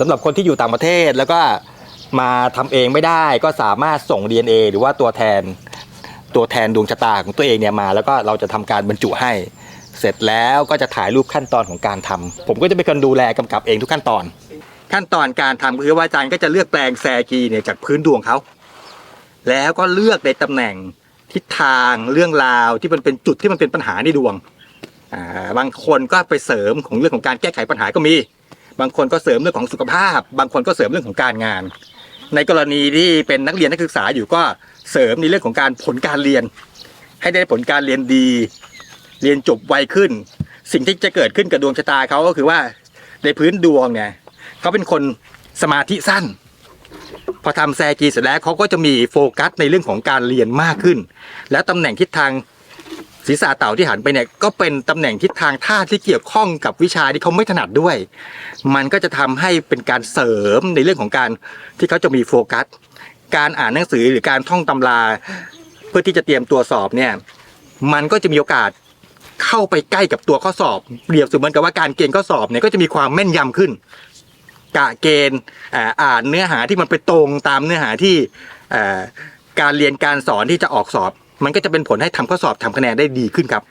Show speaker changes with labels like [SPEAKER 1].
[SPEAKER 1] สำหรับคนที่อยู่ต่างประเทศแล้วก็มาทำเองไม่ได้ก็สามารถส่ง DNA หรือว่าตัวแทนตัวแทนดวงชะตาของตัวเองเนี่ยมา แล้วก็เราจะทำการบรรจุให้ เสร็จแล้วก็จะถ่ายรูปขั้นตอนของการทำผมก็จะเป็นคนดูแลกำกับเองทุกขั้นตอน ขั้นตอนการทำก็คือว่าอาจารย์ก็จะเลือกแปลงแซกีเนี่ยจากพื้นดวงเขา แล้วก็เลือกในตำแหน่งทิศทางเรื่องราวที่มันเป็นจุดที่มันเป็นปัญหาในดวง อ่าบางคนก็ไปเสริมของเรื่องของการแก้ไขปัญหาก็มี บางคนก็เสริมเรื่องของสุขภาพ บางคนก็เสริมเรื่องของการงาน ในกรณีที่เป็นนักเรียนนักศึกษาอยู่ก็เสริมในเรื่องของการผลการเรียน ให้ได้ผลการเรียนดี เรียนจบไวขึ้น สิ่งที่จะเกิดขึ้นกับดวงชะตาเขาก็คือว่าในพื้นดวงเนี่ยเขาเป็นคนสมาธิสั้น พอทำแซกีเสร็จแล้วเขาก็จะมีโฟกัสในเรื่องของการเรียนมากขึ้น และตำแหน่งทิศทาง ศีรษะเต่าที่หันไปเนี่ยก็เป็นตำแหน่งทิศทางท่าที่เกี่ยวข้องกับวิชาที่เขาไม่ถนัดด้วย มันก็จะทำให้เป็นการเสริมในเรื่องของการที่เขาจะมีโฟกัส การอ่านหนังสือหรือการท่องตำรา เพื่อที่จะเตรียมตัวสอบเนี่ยมันก็จะมีโอกาสเข้าไปใกล้กับตัวข้อสอบเปรียบเสมือนกับว่าการเกณฑ์ข้อสอบเนี่ยก็จะมีความแม่นยำขึ้น กะเกณฑ์อ่าอ่านเนื้อหาที่มันไปตรงตามเนื้อหาที่อ่า การเรียนการสอนที่จะออกสอบ มันก็จะเป็นผลให้ทำข้อสอบทำคะแนนได้ดีขึ้นครับ